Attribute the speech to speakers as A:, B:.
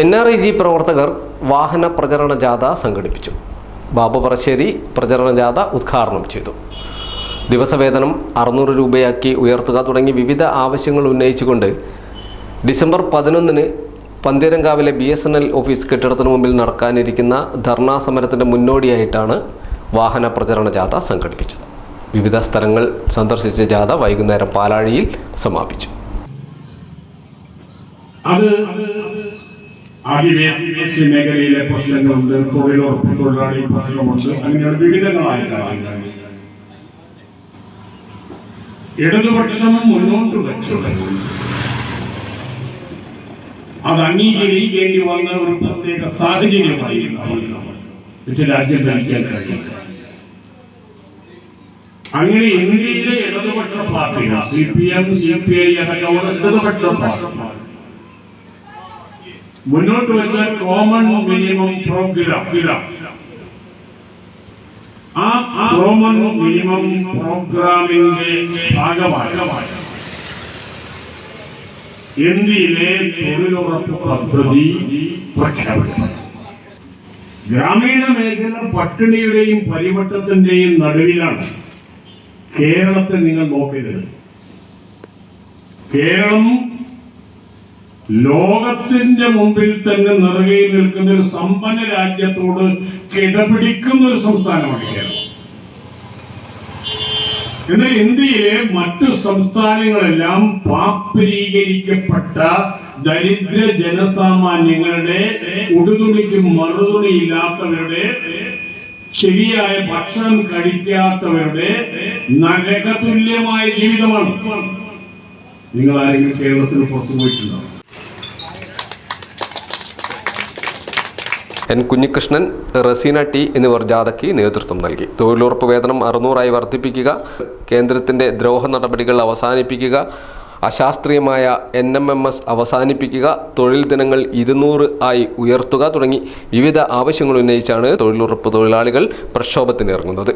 A: N R I G പ്രവർത്തകർ വാഹന പ്രചരണ ജാഥ സംഘടിപ്പിച്ചു. ബാബു പറശ്ശേരി പ്രചരണ ജാഥ ഉദ്ഘാടനം ചെയ്തു. ദിവസവേതനം അറുന്നൂറ് രൂപയാക്കി ഉയർത്തുക തുടങ്ങി വിവിധ ആവശ്യങ്ങൾ ഉന്നയിച്ചുകൊണ്ട് ഡിസംബർ പതിനൊന്നിന് പന്തീരങ്കാവിലെ B S N L office കെട്ടിടത്തിന് മുമ്പിൽ നടക്കാനിരിക്കുന്ന ധർണാ സമരത്തിന്റെ മുന്നോടിയായിട്ടാണ് വാഹന പ്രചരണ ജാഥ സംഘടിപ്പിച്ചത്. വിവിധ സ്ഥലങ്ങൾ സന്ദർശിച്ച ജാഥ വൈകുന്നേരം പാലാഴിയിൽ സമാപിച്ചു.
B: അത് ആദിവാസി മേഖലയിലെ പ്രശ്നങ്ങളുണ്ട് തൊഴിലുറപ്പ് തൊഴിലാളി പ്രശ്നമുണ്ട് അങ്ങനെയുള്ള വിവിധങ്ങളായ ഇടതുപക്ഷം മുന്നോട്ട് വെച്ചു അത് അംഗീകരിക്കേണ്ടി വന്ന ഒരു പ്രത്യേക സാഹചര്യമായിരുന്നു രാജ്യം ഭരിക്കാൻ കഴിയും അങ്ങനെ ഇന്ത്യയിലെ ഇടതുപക്ഷ പാർട്ടികൾ C P M C P I അടക്കമുള്ള ഇടതുപക്ഷ പാർട്ടികൾ മുന്നോട്ട് വെച്ച കോമൺ മിനിമം പ്രോഗ്രാം ആ കോമൺ മിനിമം പ്രോഗ്രാമിന്റെ ഭാഗമായി ഇന്ത്യയിലെ തൊഴിലുറപ്പ് പദ്ധതി പ്രഖ്യാപിക്കണം ഗ്രാമീണ മേഖല പട്ടിണിയുടെയും പരിവട്ടത്തിന്റെയും നടുവിലാണ് കേരളത്തെ നിങ്ങൾ നോക്കരുത് കേരളം ലോകത്തിന്റെ മുമ്പിൽ തന്നെ നിറകെ നിൽക്കുന്ന ഒരു സമ്പന്ന രാജ്യത്തോട് കിടപിടിക്കുന്ന ഒരു സംസ്ഥാനമാണ് കേരളം. എന്നാൽ ഇന്ത്യയിലെ മറ്റു സംസ്ഥാനങ്ങളെല്ലാം പാപ്പരീകരിക്കപ്പെട്ട ദരിദ്ര ജനസാമാന്യങ്ങളുടെ ഉടുതുണിക്ക് മറുതുണിയില്ലാത്തവരുടെ ശരിയായ ഭക്ഷണം കഴിക്കാത്തവരുടെ നരകതുല്യമായ ജീവിതമാണ്. നിങ്ങൾ ആരെങ്കിലും കേരളത്തിന് പുറത്തു പോയിട്ടുണ്ടോ?
A: എൻ കുഞ്ഞികൃഷ്ണൻ റസീന ടി എന്നിവർ ജാഥയ്ക്ക് നേതൃത്വം നൽകി. തൊഴിലുറപ്പ് വേതനം അറുന്നൂറായി വർദ്ധിപ്പിക്കുക കേന്ദ്രത്തിന്റെ ദ്രോഹ നടപടികൾ അവസാനിപ്പിക്കുക അശാസ്ത്രീയമായ എൻ എം എം എസ് അവസാനിപ്പിക്കുക തൊഴിൽ ദിനങ്ങൾ ഇരുന്നൂറ് ആയി ഉയർത്തുക തുടങ്ങി വിവിധ ആവശ്യങ്ങൾ ഉന്നയിച്ചാണ് തൊഴിലുറപ്പ് തൊഴിലാളികൾ പ്രക്ഷോഭത്തിനിറങ്ങുന്നത്.